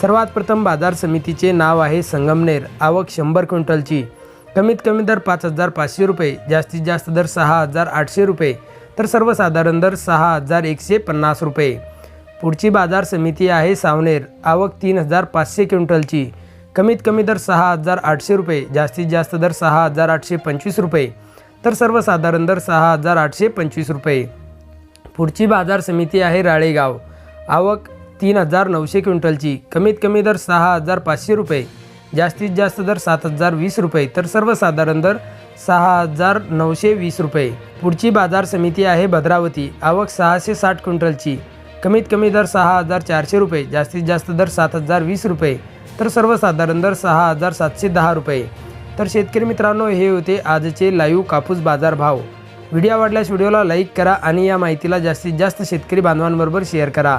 सर्वात प्रथम बाजार समितीचे नाव आहे संगमनेर. आवक शंभर क्विंटलची. कमीत कमी दर पाच हजार पाचशे रुपये जास्तीत जास्त दर सहा हजार आठशे रुपये तर सर्वसाधारण दर सहा हजार एकशे पन्नास रुपये. पुढची बाजार समिती आहे सावनेर. आवक तीन हजार पाचशे क्विंटलची. कमीत कमी दर सहा हजार आठशे रुपये जास्तीत जास्त दर सहा हजार आठशे पंचवीस रुपये तर सर्वसाधारण दर सहा हजार आठशे पंचवीस रुपये. पुढची बाजार समिती आहे राळेगाव. आवक तीन हजार नऊशे क्विंटलची. कमीत कमी दर सहा हजार पाचशे रुपये. जास्तीत जास्त दर सात हजार वीस रुपये. तर सर्वसाधारण दर सहा हजार नऊशे वीस रुपये. पुढची बाजार समिती आहे भद्रावती. आवक सहाशे साठ क्विंटलची. कमीत कमी दर सहा हजार चारशे रुपये. जास्तीत जास्त दर सात हजार वीस रुपये. तर सर्वसाधारण दर सहा हजार सातशे दहा रुपये. तर शेतकरी मित्रांनो हे होते आजचे लाईव्ह कापूस बाजार भाव व्हिडिओ आवडल्यास व्हिडिओला लाईक करा आणि या माहितीला जास्तीत जास्त शेतकरी बांधवांबरोबर शेअर करा.